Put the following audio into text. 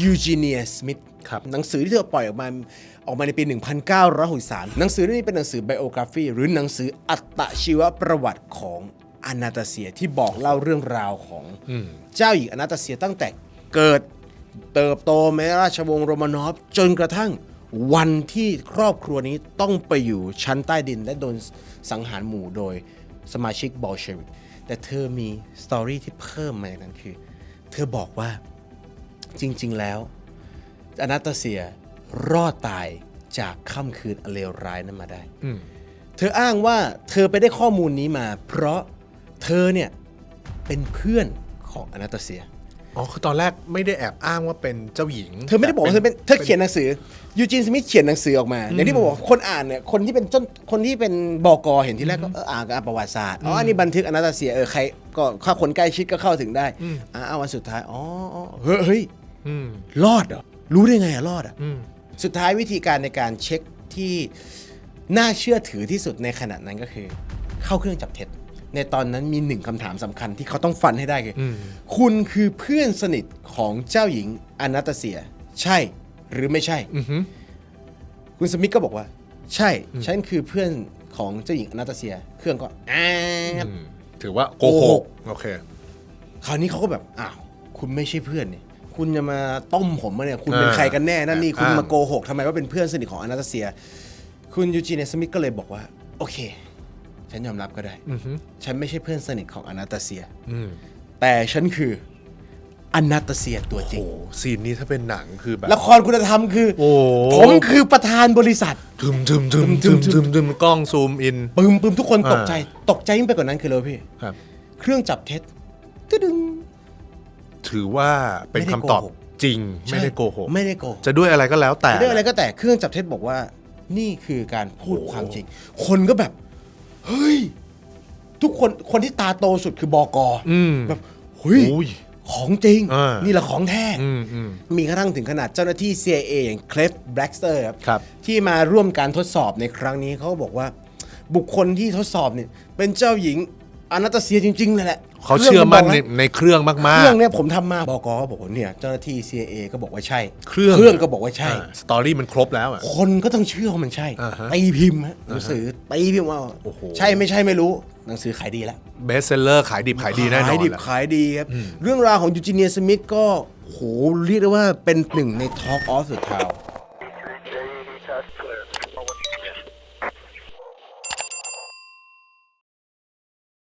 ยูจีเนียสมิธครับหนังสือที่เธอปล่อยออกมาออกมาในปี 1963 หนังสือเรื่องนี้เป็นหนังสือไบโอกราฟีหรือหนังสืออัตชีวประวัติของอนาตาเซียที่บอกเล่าเรื่องราวของเจ้าหญิงอนาตาเซียตั้งแต่เกิดเติบโตในราชวงศ์โรมานอฟจนกระทั่งวันที่ครอบครัวนี้ต้องไปอยู่ชั้นใต้ดินและโดนสังหารหมู่โดยสมาชิกบอลเชวิกแต่เธอมีสตอรี่ที่เพิ่มมาจากนั้นคือ เธอบอกว่า จริง ๆ แล้วอนาตาเซียรอดตายจากค่ำคืนอันเลวร้ายนั้นมาได้เธออ้างว่าเธอไปได้ข้อมูลนี้มา เพราะเธอเนี่ยเป็นเพื่อนของอนาตาเซีย อ๋อ คือตอนแรกไม่ได้แอบอ้างว่าเป็นเจ้าหญิงเธอไม่ได้บอกว่าเธอเป็นเธอเขียนหนังสือยูจีนสมิธเขียนหนังสือออกมาอย่างที่บอกว่าคนอ่านเนี่ยคนที่เป็นจนคนที่เป็นบกเห็นที่แรกก็เอออ่านกับประวัติศาสตร์อ๋ออันนี้บันทึกอนาตาเซียเออใครก็ข้าคนใกล้ชิดก็เข้าถึงได้อ่าเอาวันสุดท้ายอ๋ออ๋อเฮ้ยเฮ้ยอืม รอดเหรอรู้ได้ไงอะรอดอะอืมสุดท้ายวิธีการในการเช็คที่น่าเชื่อถือที่สุดในขณะนั้นก็คือ เข้าเครื่องจับเท็จ ในตอนนั้นมีหนึ่งคำถามสำคัญที่เขาต้องฟันให้ได้คืออคุณคือเพื่อนสนิทของเจ้าหญิงอนาตาเซีย ใช่หรือไม่ใช่อือฮึคุณสมิธก็บอกว่า ใช่ ฉันคือเพื่อนของเจ้าหญิงอนาตาเซีย เครื่องก็อ้าบอืมถือว่าโกโกหหกกโอเค คราวนี้เขาก็แบบอ้าวคุณไม่ใช่เพื่อนนี่ คุณจะมาต้มผมมาเนี่ยคุณเป็นอ่าใครกันแน่นั่นนี่คุณอ่ามมาโกหกทำไมว่าเป็นเพื่อนสนิทของอนาตาเซีย คุณยูจีเนยสมิธก็เลยบอกว่า โอเค ฉันยอมรับก็ได้ อือฮึฉันไม่ใช่เพื่อนสนิทของอนาตาเซีย อืมแต่ฉันคืออนาตาเซียตัวจริง โอ้ซีนนี้ถ้าเป็นหนังคือแบบ ละครคุณธรรมคือ โอ้ ผมคือประธานบริษัท ทึมทึมทึมทึทึมมทึทึมมทึมกล้องซูมอิน ปึมปึมทุกคนตกใจอ่ตกใจยิ่งไปกว่านั้นคือเลยพี่ ครับ เครื่องจับเท็จตึดึง ถือว่าเป็นไม่ได้คำตอบโกหก จริง ไม่ได้โกหก ไม่ได้โกหกจะด้วยอะไรก็แล้วแต่ เรื่องอะไรก็แต่เครื่องจับเท็จบอกว่า นี่คือการพูดความจริง คนก็แบบ เฮ้ย ทุกคนคนที่ตาโตสุดคือบอกออืม แบบเฮ้ยอุ้ยของจริง อ่านี่ นี่แหละของแท้ อืมอืม มีกระทั่งถึงขนาดเจ้าหน้าที่ CIA อย่างเคลฟแบล็กสเตอร์ครับครับที่มาร่วมการทดสอบในครั้งนี้เขาก็บอกว่า บุคคลที่ทดสอบเนี่ยเป็นเจ้าหญิง อันาจะเสียจริงๆเลยแหละเขาเชื่อมั่นในในเครื่องมากๆ เครื่องเนี่ยผมทำมาบกก็บอกว่เนี่ยเจ้าหน้าที่ CIA ก็บอกว่าใช่เครื่อง ก็บอกว่าใช่ สตอรี่มันครบแล้วคนก็ต้องเชื่อว่ามันใช่อ่าฮะตีพิมพ์หนังสือตีพิมพ์ว่าโอ้โห ใช่ไม่ใช่ไม่รู้หนังสือขายดีแล้ว เบสเซลเลอร์ขายดิบขายดีแน่นอขายดิบขายดีครับ เรื่องราวของยูจิเนียสมิธก็โหเรียกได้ว่าเป็นหนึ่งในท็อกออฟ the Town